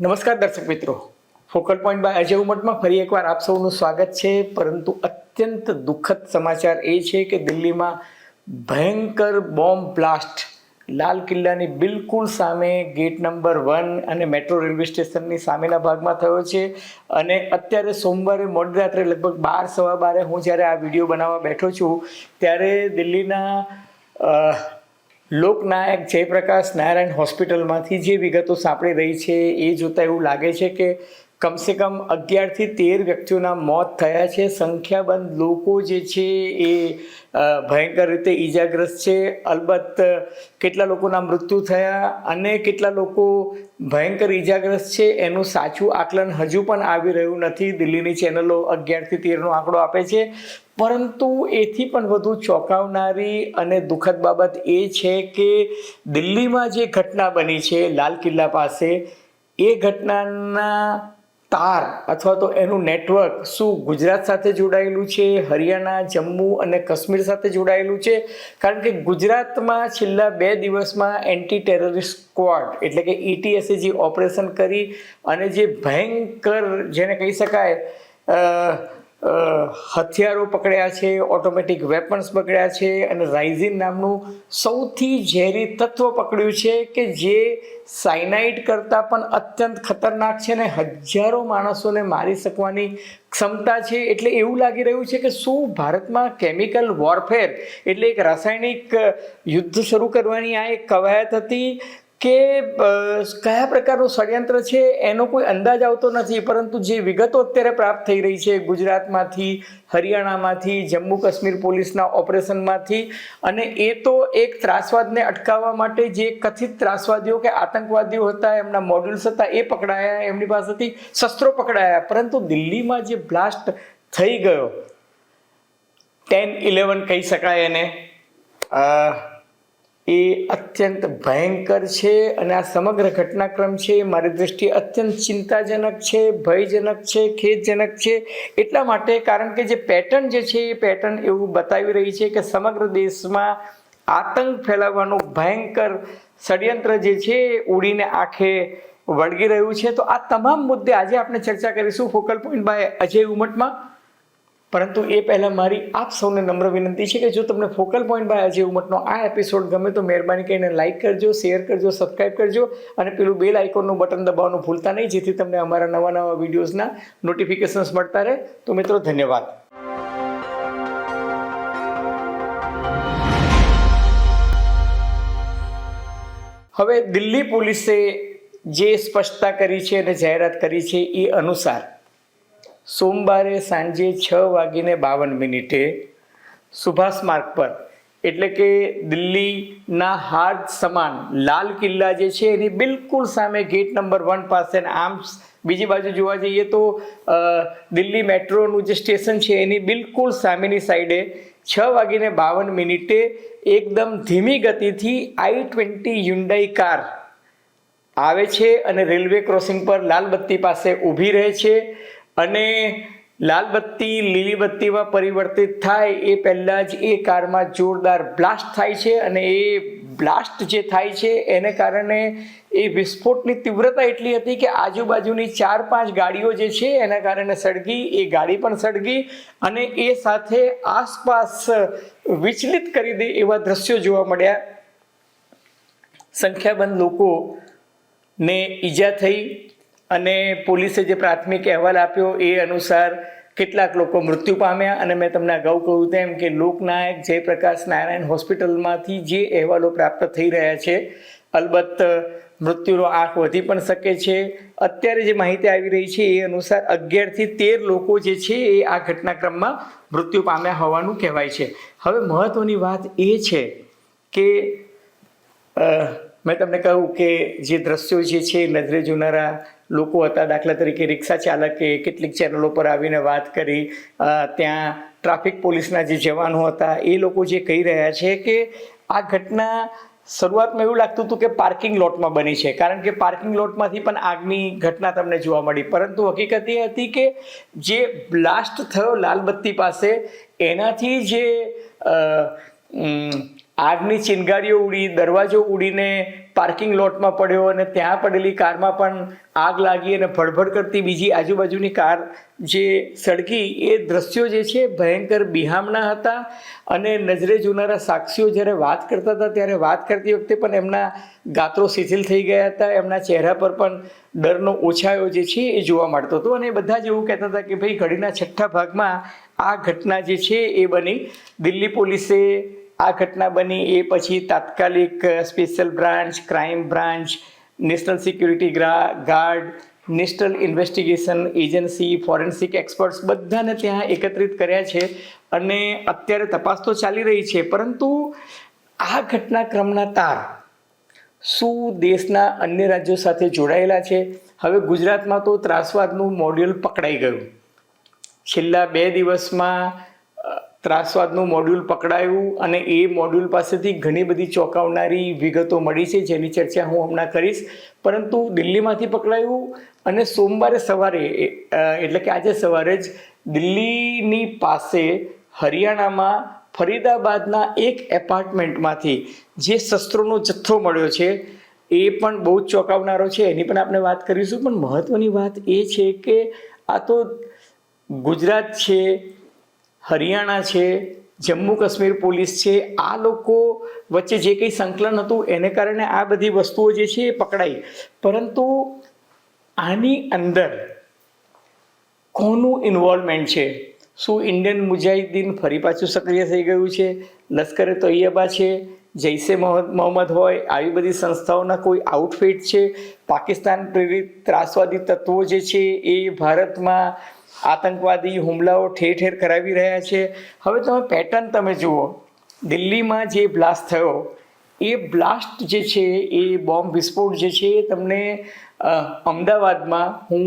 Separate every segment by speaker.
Speaker 1: નમસ્કાર દર્શક મિત્રો. ફોકલ પોઈન્ટ બાય અજય ઉમટમાં ફરી એકવાર આપ સૌનું સ્વાગત છે. પરંતુ અત્યંત દુઃખદ સમાચાર એ છે કે દિલ્હીમાં ભયંકર બોમ્બ બ્લાસ્ટ. લાલ કિલ્લાની બિલકુલ સામે ગેટ નંબર વન અને મેટ્રો રેલવે સ્ટેશનની સામેના ભાગમાં થયો છે. અને અત્યારે સોમવારે મોડી રાત્રે લગભગ બાર, સવા બારે હું જ્યારે આ વીડિયો બનાવવા બેઠો છું, ત્યારે દિલ્હીના લોકનાયક જયપ્રકાશ નારાયણ હોસ્પિટલમાંથી જે વિગતો સાંપડી રહી છે, એ જોતાં એવું લાગે છે કે કમસે કમ અગિયારથી તેર વ્યક્તિઓના મોત થયા છે. સંખ્યાબંધ લોકો જે છે, એ ભયંકર રીતે ઈજાગ્રસ્ત છે. અલબત્ત, કેટલા લોકોના મૃત્યુ થયા અને કેટલા લોકો ભયંકર ઈજાગ્રસ્ત છે, એનું સાચું આકલન હજુ પણ આવી રહ્યું નથી. દિલ્હીની ચેનલો અગિયારથી તેરનો આંકડો આપે છે. પરંતુ એથી પણ વધુ ચોંકાવનારી અને દુઃખદ બાબત એ છે કે દિલ્હીમાં જે ઘટના બની છે, લાલ કિલ્લા પાસે, એ ઘટનાના તાર અથવા તો એનું નેટવર્ક શું ગુજરાત સાથે જોડાયેલું છે, હરિયાણા, જમ્મુ અને કાશ્મીર સાથે જોડાયેલું છે? કારણ કે ગુજરાતમાં છેલ્લા બે દિવસમાં એન્ટી ટેરરિસ્ટ સ્ક્વોડ એટલે કે ઈટીએસે જે ઓપરેશન કરી અને જે ભયંકર, જેને કહી શકાય હથિયારો પકડ્યા છે ઓટોમેટિક વેપન્સ પકડ્યા છે અને રાઇઝિન નામનું સૌથી ઝેરી તત્વ પકડ્યું છે કે જે સાયનાઇડ કરતાં પણ અત્યંત ખતરનાક છે ને હજારો માણસોને મારી શકવાની ક્ષમતા છે. એટલે એવું લાગી રહ્યું છે કે શું ભારતમાં કેમિકલ વોરફેર એટલે એક રાસાયણિક યુદ્ધ શરૂ કરવાની આ એક કવાયત હતી. કે કયા પ્રકારનું ષડયંત્ર છે એનો કોઈ અંદાજ આવતો નથી, પરંતુ જે વિગતો અત્યારે પ્રાપ્ત થઈ રહી છે ગુજરાતમાંથી, હરિયાણામાંથી જમ્મુ કાશ્મીર પોલીસના ઓપરેશનમાંથી, અને એ તો એક ત્રાસવાદને અટકાવવા માટે જે કથિત ત્રાસવાદીઓ કે આતંકવાદીઓ હતા, એમના મોડ્યુલ્સ હતા, એ પકડાયા, એમની પાસેથી શસ્ત્રો પકડાયા. પરંતુ દિલ્હીમાં જે બ્લાસ્ટ થઈ ગયો, ટેન ઇલેવન કહી શકાય એને. એ અત્યંત ભયંકર છે અને આ સમગ્ર ઘટનાક્રમ છે એ મારી દ્રષ્ટિએ અત્યંત ચિંતાજનક છે, ભયજનક છે, ખેદજનક છે. એટલા માટે કારણ કે જે પેટર્ન જે છે એ પેટર્ન એવું બતાવી રહી છે કે સમગ્ર દેશમાં આતંક ફેલાવવાનું ભયંકર ષડયંત્ર જે છે એ ઉડીને આંખે વળગી રહ્યું છે. તો આ તમામ મુદ્દે આજે આપણે ચર્ચા કરીશું. ફોકલ પોઈન્ટ બાય અજય ઉમટમાં. પરંતુ એ પહેલાં મારી આપ સૌને નમ્ર વિનંતી છે કે જો તમને ફોકલ પોઈન્ટ બાય અજય ઉમટનો આ એપિસોડ ગમે તો મહેરબાની કરીને લાઇક કરજો શેર કરજો સબસ્ક્રાઇબ કરજો અને પેલું બેલ આઇકોનનું બટન દબાવવાનું ભૂલતા નહીં, જેથી તમને અમારા નવા નવા વિડીયોઝના નોટિફિકેશન્સ મળતા રહે. તો મિત્રો, ધન્યવાદ. હવે દિલ્હી પોલીસે જે સ્પષ્ટતા કરી છે અને જાહેરાત કરી છે એ અનુસાર સોમવારે સાંજે છ વાગીને બાવન મિનિટે સુભાષ માર્ગ પર, એટલે કે દિલ્હીના હાર્ટ સમાન લાલ કિલ્લા જે છે એની બિલકુલ સામે ગેટ નંબર વન પાસે આમ બીજી બાજુ જોવા જઈએ તો દિલ્હી મેટ્રોનું જે સ્ટેશન છે એની બિલકુલ સામેની સાઈડે છ વાગીને બાવન મિનિટે એકદમ ધીમી ગતિથી આઈ ટ્વેન્ટી યુન્ડાઈ કાર આવે છે અને રેલવે ક્રોસિંગ પર લાલ બત્તી પાસે ઊભી રહે છે. અને લાલ બત્તી, લીલી બત્તીમાં પરિવર્તિત થાય એ પહેલાં જ એ કારમાં જોરદાર બ્લાસ્ટ થાય છે અને એ બ્લાસ્ટ જે થાય છે એને કારણે એ વિસ્ફોટની તીવ્રતા એટલી હતી કે આજુબાજુની ચાર પાંચ ગાડીઓ જે છે એના કારણે સળગી, એ ગાડી પણ સળગી અને એ સાથે આસપાસ વિચલિત કરી દે એવા દ્રશ્યો જોવા મળ્યા. સંખ્યાબંધ લોકો ને ઈજા થઈ. અને પોલીસે જે પ્રાથમિક અહેવાલ આપ્યો એ અનુસાર કેટલાક લોકો મૃત્યુ પામ્યા અને મેં તમને અગાઉ કહ્યું તેમ કે લોકનાયક જયપ્રકાશ નારાયણ હોસ્પિટલમાંથી જે અહેવાલો પ્રાપ્ત થઈ રહ્યા છે, અલબત્ત મૃત્યુનો આંક વધી પણ શકે છે. અત્યારે જે માહિતી આવી રહી છે એ અનુસાર અગિયારથી તેર લોકો જે છે એ આ ઘટનાક્રમમાં મૃત્યુ પામ્યા હોવાનું કહેવાય છે. હવે મહત્વની વાત એ છે કે મેં તમને કહ્યું કે જે દ્રશ્યો જે છે, નજરે જોનારા લોકો હતા, દાખલા તરીકે રિક્ષા ચાલકે, કેટલીક ચેનલો પર આવીને વાત કરી ત્યાં ટ્રાફિક પોલીસના જે જવાનો હતા, એ લોકો જે કહી રહ્યા છે કે આ ઘટના શરૂઆતમાં એવું લાગતું હતું કે પાર્કિંગ લોટમાં બની છે. કારણ કે પાર્કિંગ લોટમાંથી પણ આગની ઘટના તમને જોવા મળી. પરંતુ હકીકત એ હતી કે જે બ્લાસ્ટ થયો લાલબત્તી પાસે, એનાથી જે આગની ચિનગારીઓ ઉડી, દરવાજો ઉડીને પાર્કિંગ લોટમાં પડ્યો અને ત્યાં પડેલી કારમાં પણ આગ લાગી અને ભડભડ કરતી બીજી આજુબાજુની કાર જે સળગી, એ દ્રશ્યો જે છે ભયંકર બિહામણા હતા અને નજરે જોનારા સાક્ષીઓ જ્યારે વાત કરતા હતા ત્યારે વાત કરતી વખતે પણ એમના ગાત્રો શિથિલ થઈ ગયા હતા, એમના ચહેરા પર પણ ડરનો ઓછાયો જે છે એ જોવા મળતો હતો અને બધા જ એવું કહેતા હતા કે ભાઈ ઘડીના છઠ્ઠા ભાગમાં આ ઘટના જે છે એ બની. દિલ્હી પોલીસે આ ઘટના બની એ પછી તાત્કાલિક special branch, crime branch, national security guard, national investigation agency, forensic experts બધાને ત્યાં એકત્રિત કર્યા છે અને અત્યારે તપાસ તો ચાલી રહી છે. પરંતુ આ ઘટનાક્રમના તાર શું દેશના અન્ય રાજ્યો સાથે જોડાયેલા છે? હવે ગુજરાતમાં તો ત્રાસવાદનું મોડ્યુલ પકડાઈ ગયું. છેલ્લા બે દિવસમાં ત્રાસવાદનું મોડ્યુલ પકડાયું અને એ મોડ્યુલ પાસેથી ઘણી બધી ચોંકાવનારી વિગતો મળી છે, જેની ચર્ચા હું હમણાં કરીશ. પરંતુ દિલ્હીમાંથી પકડાયું અને સોમવારે સવારે એટલે કે આજે સવારે જ દિલ્હીની પાસે હરિયાણામાં ફરીદાબાદના એક એપાર્ટમેન્ટમાંથી જે શસ્ત્રોનો જથ્થો મળ્યો છે, એ પણ બહુ જ ચોંકાવનારો છે. એની પણ આપણે વાત કરીશું. પણ મહત્ત્વની વાત એ છે કે આ તો ગુજરાત છે હરિયાણા છે, જમ્મુ કાશ્મીર પોલીસ છે, આ લોકો વચ્ચે જે કંઈ સંકલન હતું એને કારણે આ બધી વસ્તુઓ જે છે એ પકડાઈ. પરંતુ આની અંદર કોનું ઇન્વોલ્વમેન્ટ છે? શું ઇન્ડિયન મુજાહિદ્દીન ફરી પાછું સક્રિય થઈ ગયું છે? લશ્કરે તૈયબા છે મોહમ્મદ મોહમ્મદ હોય, આવી બધી સંસ્થાઓના કોઈ આઉટફિટ છે? પાકિસ્તાન પ્રેરિત ત્રાસવાદી તત્વો જે છે એ ભારતમાં આતંકવાદી હુમલાઓ ઠેર ઠેર કરાવી રહ્યા છે. હવે તમે પેટર્ન તમે જુઓ. દિલ્હીમાં જે બ્લાસ્ટ થયો, એ બ્લાસ્ટ જે છે, એ બોમ્બ વિસ્ફોટ જે છે, એ તમને અમદાવાદમાં હું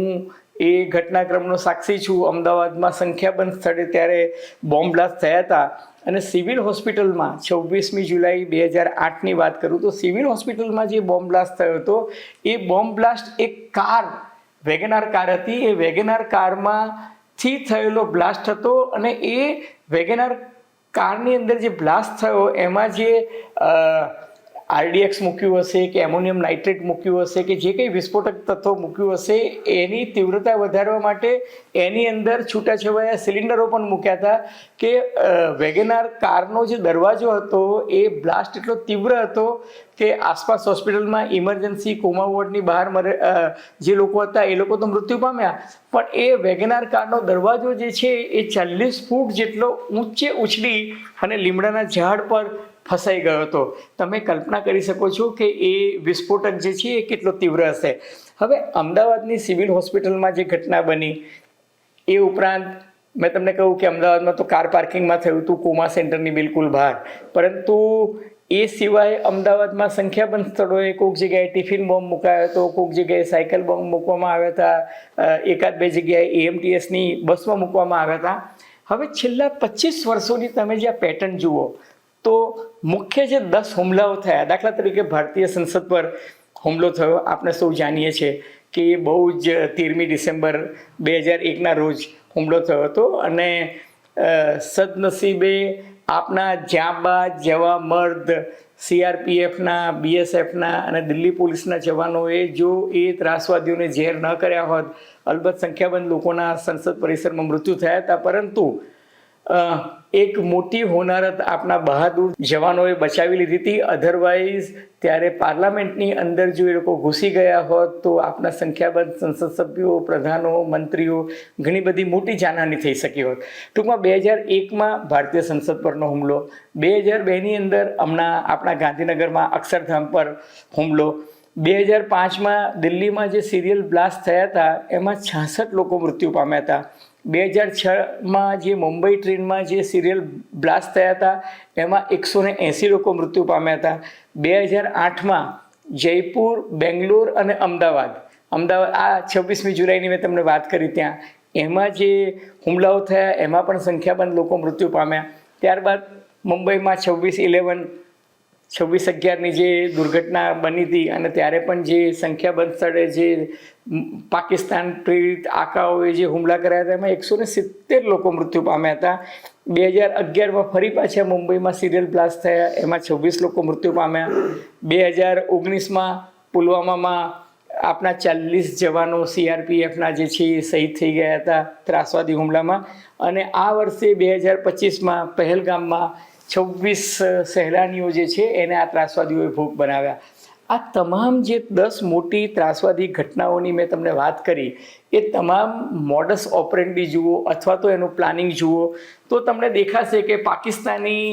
Speaker 1: એ ઘટનાક્રમનો સાક્ષી છું. અમદાવાદમાં સંખ્યાબંધ સ્થળે ત્યારે બોમ્બ બ્લાસ્ટ થયા હતા. અને સિવિલ હોસ્પિટલમાં છવ્વીસમી જુલાઈ બે હજાર આઠની વાત કરું તો સિવિલ હોસ્પિટલમાં જે બોમ્બ બ્લાસ્ટ થયો હતો, એ બોમ્બ બ્લાસ્ટ એક કાર વેગનાર કાર હતી. એ વેગેનાર કારમાંથી થયેલો બ્લાસ્ટ હતો અને એ વેગેનાર કારની અંદર જે બ્લાસ્ટ થયો, એમાં જે આરડીએક્સ મૂક્યું હશે કે એમોનિયમ નાઇટ્રેટ મૂક્યું હશે કે જે કંઈ વિસ્ફોટક તત્વો મૂક્યું હશે, એની તીવ્રતા વધારવા માટે એની અંદર છૂટાછવાયા સિલિન્ડરો પણ મૂક્યા હતા કે વેગેનાર કારનો જે દરવાજો હતો એ બ્લાસ્ટ એટલો તીવ્ર હતો કે આસપાસ હોસ્પિટલમાં ઇમરજન્સી કોમા વોર્ડની બહાર મરે જે લોકો હતા એ લોકો તો મૃત્યુ પામ્યા. પણ એ વેગેનાર કારનો દરવાજો જે છે એ ચાલીસ ફૂટ જેટલો ઊંચે ઉછળી અને લીમડાના ઝાડ પર ફસાઈ ગયો હતો. તમે કલ્પના કરી શકો છો કે એ વિસ્ફોટક જે છે એ કેટલો તીવ્ર હશે. હવે અમદાવાદની સિવિલ હોસ્પિટલમાં જે ઘટના બની, એ ઉપરાંત મેં તમને કહ્યું કે અમદાવાદમાં તો કાર પાર્કિંગમાં થયું હતું, કોમા સેન્ટરની બિલકુલ બહાર. પરંતુ એ સિવાય અમદાવાદમાં સંખ્યાબંધ સ્થળોએ કોઈક જગ્યાએ ટિફિન બોમ્બ મુકાયો હતો, કોઈક જગ્યાએ સાયકલ બોમ્બ મૂકવામાં આવ્યા હતા એકાદ બે જગ્યાએ એએમટીએસની બસમાં મૂકવામાં આવ્યા હતા. હવે છેલ્લા પચીસ વર્ષોની તમે જે પેટર્ન જુઓ તો મુખ્ય જે દસ હુમલાઓ થયા, દાખલા તરીકે ભારતીય સંસદ પર હુમલો થયો, આપણે સૌ જાણીએ છીએ કે એ બહુ જ તેરમી ડિસેમ્બર બે હજાર એકના રોજ હુમલો થયો હતો અને સદનસીબે આપના જાંબાજ જેવા મર્દ સીઆરપીએફના, બીએસએફના અને દિલ્હી પોલીસના જવાનોએ જો એ ત્રાસવાદીઓને ઝેર ન કર્યા હોત, અલબત્ત સંખ્યાબંધ લોકોના સંસદ પરિસરમાં મૃત્યુ થયા હતા, પરંતુ એક મોટી હોનારત આપણા બહાદુર જવાનોએ બચાવી લીધી હતી. અધરવાઇઝ ત્યારે પાર્લામેન્ટની અંદર જો એ લોકો ઘૂસી ગયા હોત, તો આપણા સંખ્યાબંધ સંસદ સભ્યો, પ્રધાનો, મંત્રીઓ, ઘણી બધી મોટી જાનહાની થઈ શકી હોત. ટૂંકમાં બે હજાર એકમાં ભારતીય સંસદ પરનો હુમલો, બે હજાર બેની અંદર હમણાં આપણા ગાંધીનગરમાં અક્ષરધામ પર હુમલો, બે હજાર પાંચમાં દિલ્હીમાં જે સિરિયલ બ્લાસ્ટ થયા હતા, એમાં છાસઠ લોકો મૃત્યુ પામ્યા હતા. બે હજાર છમાં જે મુંબઈ ટ્રેનમાં જે સિરિયલ બ્લાસ્ટ થયા હતા, એમાં એકસો ને એંસી લોકો મૃત્યુ પામ્યા હતા. બે હજાર આઠમાં જયપુર, બેંગ્લોર અને અમદાવાદ. અમદાવાદ, આ છવ્વીસમી જુલાઈની મેં તમને વાત કરી ત્યાં. એમાં જે હુમલાઓ થયા, એમાં પણ સંખ્યાબંધ લોકો મૃત્યુ પામ્યા. ત્યારબાદ મુંબઈમાં છવ્વીસ, ઇલેવન છવ્વીસ અગિયારની જે દુર્ઘટના બની હતી અને ત્યારે પણ જે સંખ્યાબંધ સ્થળે જે પાકિસ્તાન પ્રેરિત આકાઓએ જે હુમલા કર્યા હતા, એમાં એકસો ને સિત્તેર લોકો મૃત્યુ પામ્યા હતા. બે હજાર અગિયારમાં ફરી પાછા મુંબઈમાં સિરિયલ બ્લાસ્ટ થયા, એમાં છવ્વીસ લોકો મૃત્યુ પામ્યા. બે હજાર ઓગણીસમાં પુલવામામાં આપણા ચાલીસ જવાનો સીઆરપીએફના જે છે એ શહીદ થઈ ગયા હતા ત્રાસવાદી હુમલામાં. અને આ વર્ષે બે હજાર પચીસમાં પહેલગામમાં છવ્વીસ સહેલાનીઓ જે છે એને આ ત્રાસવાદીઓએ ભોગ બનાવ્યા. આ તમામ જે દસ મોટી ત્રાસવાદી ઘટનાઓની મેં તમને વાત કરી, એ તમામ મોડસ ઓપરેન્ડી જુઓ અથવા તો એનું પ્લાનિંગ જુઓ, તો તમને દેખાશે કે પાકિસ્તાની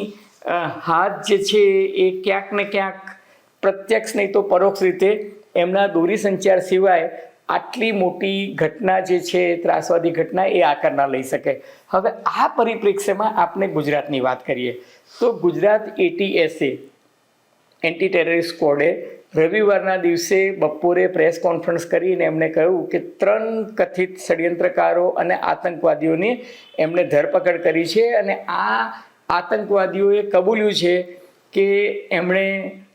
Speaker 1: હાથ જે છે એ ક્યાંક ને ક્યાંક પ્રત્યક્ષ નહીં તો પરોક્ષ રીતે એમના દોરી સંચાર સિવાય આટલી મોટી ઘટના જે છે, ત્રાસવાદી ઘટના, એ આકાર ના લઈ શકે. હવે આ પરિપ્રેક્ષ્યમાં આપણે ગુજરાતની વાત કરીએ. તો ગુજરાત એટીએસએ એન્ટી ટેરરિસ્ટ સ્કોડે રવિવારના દિવસે બપોરે પ્રેસ કોન્ફરન્સ કરીને એમણે કહ્યું કે ત્રણ કથિત ષડયંત્રકારો અને આતંકવાદીઓની એમણે ધરપકડ કરી છે અને આ આતંકવાદીઓએ કબૂલ્યું છે કે એમણે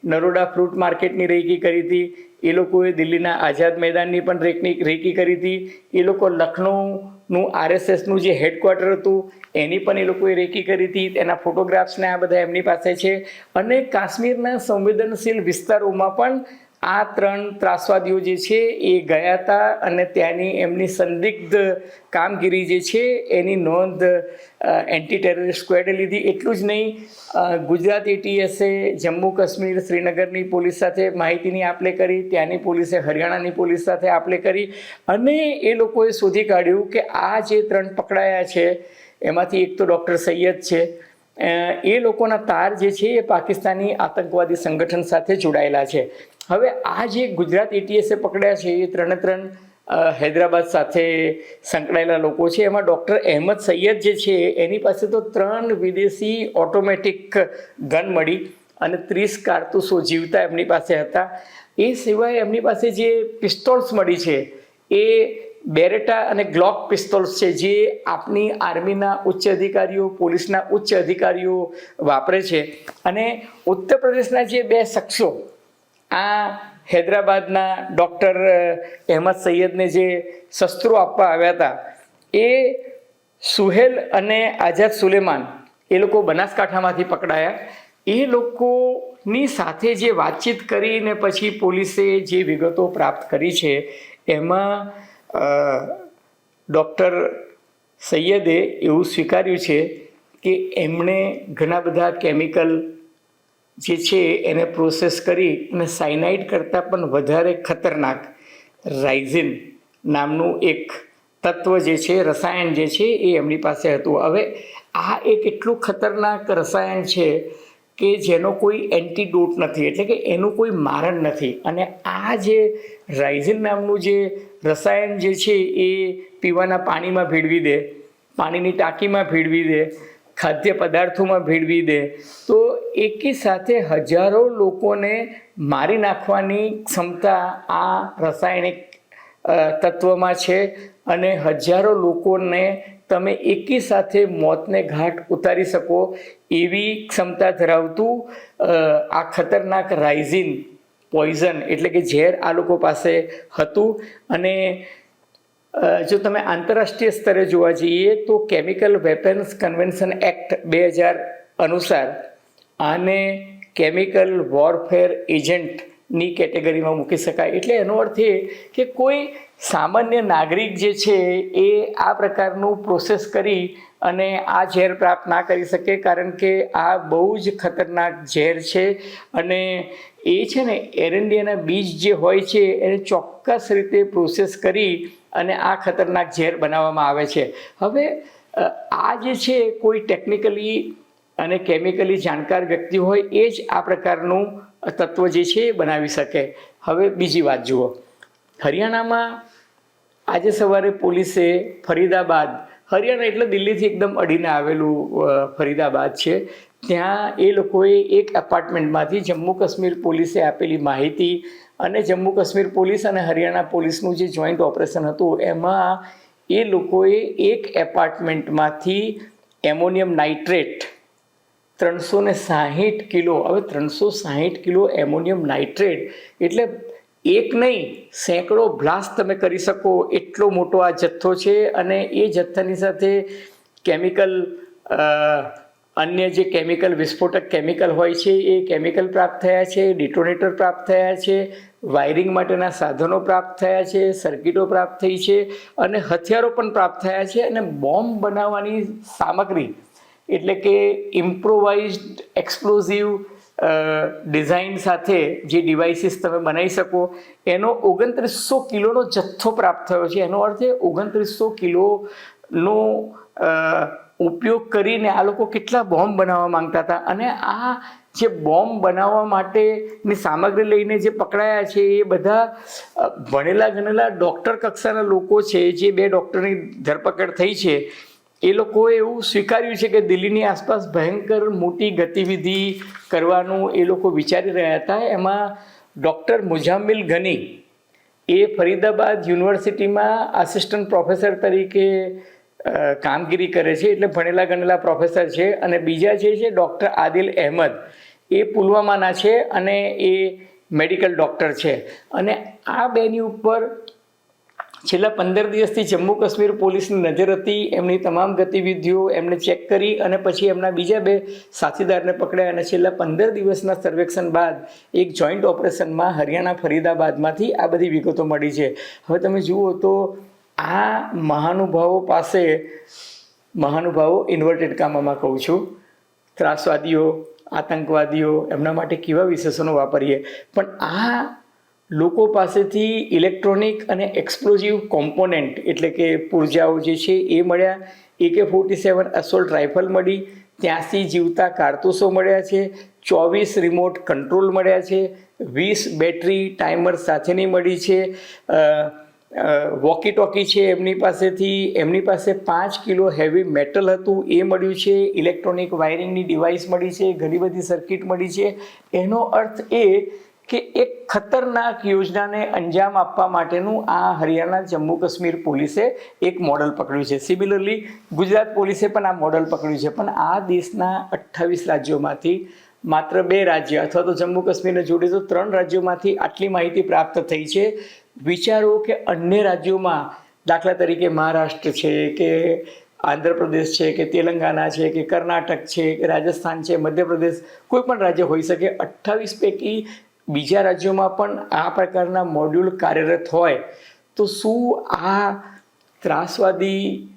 Speaker 1: નરોડા ફ્રૂટ માર્કેટની રેકી કરી હતી એ લોકોએ દિલ્હીના આઝાદ મેદાનની પણ રેકની રેકી કરી હતી. એ લોકો લખનૌનું આરએસએસનું જે હેડક્વાર્ટર હતું, એની પણ એ લોકોએ રેકી કરી હતી. એના ફોટોગ્રાફ્સને આ બધા એમની પાસે છે. અને કાશ્મીરના સંવેદનશીલ વિસ્તારોમાં પણ આ ત્રણ ત્રાસવાદીઓ જે છે એ ગયા હતા અને ત્યાંની એમની સંદિગ્ધ કામગીરી જે છે એની નોંધ એન્ટી ટેરરિસ્ટ સ્ક્વેડે લીધી. એટલું જ નહીં ગુજરાત એટીએસે જમ્મુ કાશ્મીર શ્રીનગરની પોલીસ સાથે માહિતીની આપલે કરી, ત્યાંની પોલીસે હરિયાણાની પોલીસ સાથે આપલે કરી અને એ લોકોએ શોધી કાઢ્યું કે આ જે ત્રણ પકડાયા છે, એમાંથી એક તો ડૉક્ટર સૈયદ છે એ લોકોના તાર જે છે એ પાકિસ્તાની આતંકવાદી સંગઠન સાથે જોડાયેલા છે. હવે આ જે ગુજરાત એટીએસે પકડ્યા છે, એ ત્રણે ત્રણ હૈદરાબાદ સાથે સંકળાયેલા લોકો છે. એમાં ડૉક્ટર અહેમદ સૈયદ જે છે, એની પાસે તો ત્રણ વિદેશી ઓટોમેટિક ગન મળી અને ત્રીસ કારતૂસો જીવતા એમની પાસે હતા. એ સિવાય એમની પાસે જે પિસ્તોલ્સ મળી છે, એ બેરેટા અને ગ્લોક પિસ્તોલ્સ છે, જે આપની આર્મીના ઉચ્ચ અધિકારીઓ, પોલીસના ઉચ્ચ અધિકારીઓ વાપરે છે. અને ઉત્તર પ્રદેશના જે બે શખ્સો, આ હૈદરાબાદના ડૉક્ટર અહેમદ સૈયદને જે શસ્ત્રો આપવા આવ્યા હતા, એ સુહેલ અને આઝાદ સુલેમાન, એ લોકો બનાસકાંઠામાંથી પકડાયા. એ લોકોની સાથે જે વાતચીત કરીને પછી પોલીસે જે વિગતો પ્રાપ્ત કરી છે, એમાં ડૉક્ટર સૈયદે એવું સ્વીકાર્યું છે કે એમણે ઘણા બધા કેમિકલ જે છે એને પ્રોસેસ કરી અને સાયનાઇડ કરતાં પણ વધારે ખતરનાક રાઇઝિન નામનું એક તત્વ જે છે, રસાયણ જે છે એ એમની પાસે હતું. હવે આ એક એટલું ખતરનાક રસાયણ છે કે જેનો કોઈ એન્ટીડોટ નથી, એટલે કે એનું કોઈ મારણ નથી. અને આ જે રાઇઝિન નામનું જે રસાયણ જે છે એ પીવાના પાણીમાં ભેળવી દે, પાણીની ટાંકીમાં ભેળવી દે, ખાદ્ય પદાર્થોમાં ભેળવી દે. તો એકી સાથે હજારો લોકોને મારી નાખવાની ક્ષમતા આ રાસાયણિક તત્વમાં છે અને હજારો લોકોને તમે એકી સાથે મોતને ઘાટ ઉતારી શકો એવી ક્ષમતા ધરાવતું આ ખતરનાક રાઇઝિન પોઈઝન એટલે કે ઝેર આ લોકો પાસે હતું. અને જો તમે આંતરરાષ્ટ્રીય સ્તરે જોવા જઈએ તો કેમિકલ વેપન્સ કન્વેન્શન એક્ટ બે હજાર અનુસાર આને કેમિકલ વોરફેર એજન્ટની કેટેગરીમાં મૂકી શકાય. એટલે એનો અર્થ એ કે કોઈ સામાન્ય નાગરિક જે છે એ આ પ્રકારનું પ્રોસેસ કરી અને આ ઝેર પ્રાપ્ત ના કરી શકે, કારણ કે આ બહુ જ ખતરનાક ઝેર છે. અને એ છે ને એરંડિયાના બીજ જે હોય છે, એને ચોક્કસ રીતે પ્રોસેસ કરી અને આ ખતરનાક ઝેર બનાવવામાં આવે છે. હવે આ જે છે, કોઈ ટેકનિકલી અને કેમિકલી જાણકાર વ્યક્તિ હોય, એ જ આ પ્રકારનું તત્વ જે છે, એ બનાવી શકે. હવે બીજી વાત જુઓ. હરિયાણામાં આજે સવારે પોલીસે ફરીદાબાદ, હરિયાણા એટલે દિલ્હીથી એકદમ અડીને આવેલું ફરીદાબાદ છે. ત્યાં એ લોકોએ એક એપાર્ટમેન્ટમાંથી જમ્મુ કાશ્મીર પોલીસે આપેલી માહિતી અને જમ્મુ કાશ્મીર પોલીસ અને હરિયાણા પોલીસનું જે જોઈન્ટ ઓપરેશન હતું, એમાં એ લોકોએ એક એપાર્ટમેન્ટમાંથી એમોનિયમ નાઇટ્રેટ ત્રણસો ને સાહીઠ કિલો, હવે ત્રણસો સાહીઠ કિલો એમોનિયમ નાઇટ્રેટ, એટલે એક નહીં, સેંકડો બ્લાસ્ટ તમે કરી શકો, એટલો મોટો આ જથ્થો છે અને એ જથ્થાની સાથે કેમિકલ અન્ય જે કેમિકલ વિસ્ફોટક કેમિકલ હોય છે, એ કેમિકલ પ્રાપ્ત થયા છે, ડિટોનેટર પ્રાપ્ત થયા છે, વાયરિંગ માટેના સાધનો પ્રાપ્ત થયા છે, સર્કિટો પ્રાપ્ત થઈ છે અને હથિયારો પણ પ્રાપ્ત થયા છે અને બોમ્બ બનાવવાની સામગ્રી એટલે કે ઇમ્પ્રોવાઇઝડ એક્સપ્લોઝિવ ડિઝાઇન સાથે જે ડિવાઇસીસ તમે બનાવી શકો, એનો ઓગણત્રીસો કિલોનો જથ્થો પ્રાપ્ત થયો છે. એનો અર્થ એ ઓગણત્રીસો કિલોનો ઉપયોગ કરીને આ લોકો કેટલા બોમ્બ બનાવવા માંગતા હતા. અને આ જે બોમ્બ બનાવવા માટેની સામગ્રી લઈને જે પકડાયા છે, એ બધા ભણેલા ગણેલા ડૉક્ટર કક્ષાના લોકો છે, જે બે ડૉક્ટરની ધરપકડ થઈ છે, એ લોકોએ એવું સ્વીકાર્યું છે કે દિલ્હીની આસપાસ ભયંકર મોટી ગતિવિધિ કરવાનું એ લોકો વિચારી રહ્યા હતા. એમાં ડૉક્ટર મુજામિલ ગની એ ફરીદાબાદ યુનિવર્સિટીમાં આસિસ્ટન્ટ પ્રોફેસર તરીકે કામગીરી કરે છે એટલે ભણેલા ગણેલા પ્રોફેસર છે અને બીજા જે છે ડૉક્ટર આદિલ અહેમદ, એ પુલવામાના છે અને એ મેડિકલ ડૉક્ટર છે. અને આ બેની ઉપર છેલ્લા પંદર દિવસથી જમ્મુ કાશ્મીર પોલીસની નજર હતી, એમની તમામ ગતિવિધિઓ એમને ચેક કરી અને પછી એમના બીજા બે સાથીદારને પકડ્યા અને છેલ્લા પંદર દિવસના સર્વેક્ષણ બાદ એક જોઈન્ટ ઓપરેશનમાં હરિયાણા ફરીદાબાદમાંથી આ બધી વિગતો મળી છે. હવે તમે જુઓ તો આ મહાનુભાવો પાસે મહાનુભાવો ઇન્વર્ટેડ કામમાં કહું છું. ત્રાસવાદીઓ, આતંકવાદીઓ, એમના માટે કેવા વિશેષણો વાપરીએ? પણ આ લોકો પાસેથી ઇલેક્ટ્રોનિક અને એક્સપ્લોઝિવ કોમ્પોનેન્ટ એટલે કે પૂર્જાઓ જે છે એ મળ્યા. એકે ફોર્ટી સેવન અસોલ્ટ રાઇફલ મળી. ત્યાંસી જીવતા કારતૂસો મળ્યા છે. ચોવીસ રિમોટ કંટ્રોલ મળ્યા છે. વીસ બેટરી ટાઈમર સાથેની મળી છે. વોકી ટોકી છે એમની પાસેથી, એમની પાસે પાંચ કિલો હેવી મેટલ હતું, એ મળ્યું છે ઇલેક્ટ્રોનિક વાયરિંગની ડિવાઇસ મળી છે, ઘણી બધી સર્કિટ મળી છે. એનો અર્થ એ કે એક ખતરનાક યોજનાને અંજામ આપવા માટેનું આ હરિયાણા જમ્મુ કાશ્મીર પોલીસે એક મોડલ પકડ્યું છે. સિમિલરલી ગુજરાત પોલીસે પણ આ મોડલ પકડ્યું છે. પણ આ દેશના અઠ્ઠાવીસ રાજ્યોમાંથી માત્ર બે રાજ્ય, અથવા તો જમ્મુ કાશ્મીરને જોડે તો ત્રણ રાજ્યોમાંથી આટલી માહિતી પ્રાપ્ત થઈ છે. વિચારો કે અન્ય રાજ્યોમાં દાખલા તરીકે મહારાષ્ટ્ર છે, કે આંધ્રપ્રદેશ છે, કે તેલંગાના છે, કે કર્ણાટક છે, કે રાજસ્થાન છે, મધ્યપ્રદેશ, કોઈ પણ રાજ્ય હોઈ શકે. અઠ્ઠાવીસ પૈકી બીજા રાજ્યોમાં પણ આ પ્રકારના મોડ્યુલ કાર્યરત હોય. તો શું આ ત્રાસવાદી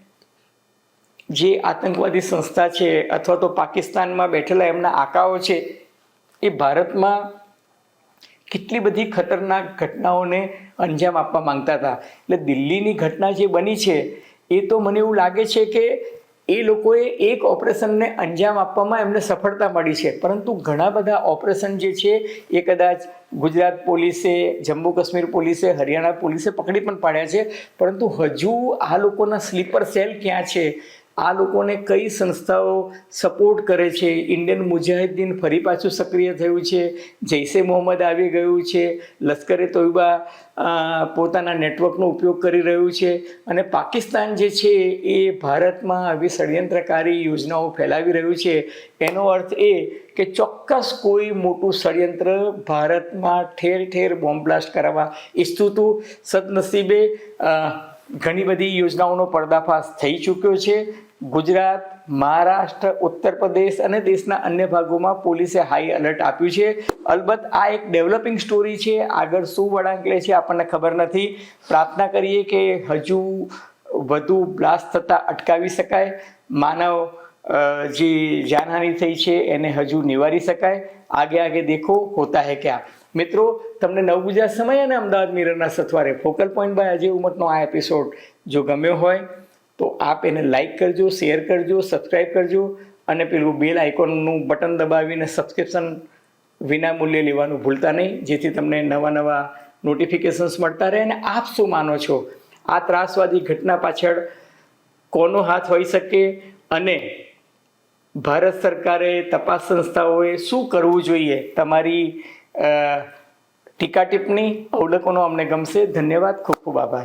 Speaker 1: જે આતંકવાદી સંસ્થા છે, અથવા તો પાકિસ્તાનમાં બેઠેલા એમના આકાઓ છે, એ ભારતમાં કેટલી બધી ખતરનાક ઘટનાઓને અંજામ આપવા માંગતા હતા. એટલે દિલ્હીની ઘટના જે બની છે, એ તો મને એવું લાગે છે કે એ લોકોએ એક ઓપરેશનને અંજામ આપવામાં એમને સફળતા મળી છે. પરંતુ ઘણા બધા ઓપરેશન જે છે, એ કદાચ ગુજરાત પોલીસે, જમ્મુ કાશ્મીર પોલીસે, હરિયાણા પોલીસે પકડી પણ પાડ્યા છે. પરંતુ હજુ આ લોકોના સ્લીપર સેલ ક્યાં છે? આ લોકોને કઈ સંસ્થાઓ સપોર્ટ કરે છે? ઇન્ડિયન મુજાહિદ્દીન ફરી પાછું સક્રિય થયું છે? જૈસે મોહમ્મદ આવી ગયું છે? લશ્કરે તોયબા પોતાના નેટવર્કનો ઉપયોગ કરી રહ્યું છે? અને પાકિસ્તાન જે છે એ ભારતમાં આવી ષડયંત્રકારી યોજનાઓ ફેલાવી રહ્યું છે? એનો અર્થ એ કે ચોક્કસ કોઈ મોટું ષડયંત્ર ભારતમાં ઠેર ઠેર બોમ્બ બ્લાસ્ટ કરાવવા ઈચ્છતું હતું. સદનસીબે ઘણી બધી યોજનાઓનો પર્દાફાશ થઈ ચૂક્યો છે. ગુજરાત, મહારાષ્ટ્ર, ઉત્તર પ્રદેશ અને દેશના અન્ય ભાગોમાં પોલીસે હાઈ એલર્ટ આપ્યું છે. અલબત્ત આ એક ડેવલપિંગ સ્ટોરી છે. આગળ શું વળાંક લે છે આપણને ખબર નથી. પ્રાર્થના કરીએ કે હજુ વધુ બ્લાસ્ટ થતાં અટકાવી શકાય. માનવ જે જાનહાનિ થઈ છે એને હજુ નિવારી શકાય. આગે આગે દેખો, હોતા હે ક્યાં? મિત્રો, તમને નવ ગુજરાત સમય અને અમદાવાદ મિરરના સથવારે ફોકલ પોઈન્ટ બાય અજય ઉમટનો આ એપિસોડ જો ગમ્યો હોય તો આપ એને લાઇક કરજો શેર કરજો સબસ્ક્રાઈબ કરજો અને પેલું બેલ આઇકોનનું બટન દબાવીને સબસ્ક્રિપ્શન વિના મૂલ્યે લેવાનું ભૂલતા નહીં, જેથી તમને નવા નવા નોટિફિકેશન્સ મળતા રહે અને આપ શું માનો છો? આ ત્રાસવાદી ઘટના પાછળ કોનો હાથ હોઈ શકે અને ભારત સરકારે તપાસ સંસ્થાઓએ શું કરવું જોઈએ? તમારી ટીકા ટિપ્પણી અવલોકનો અમને ગમશે. ધન્યવાદ. ખૂબ ખૂબ આભાર.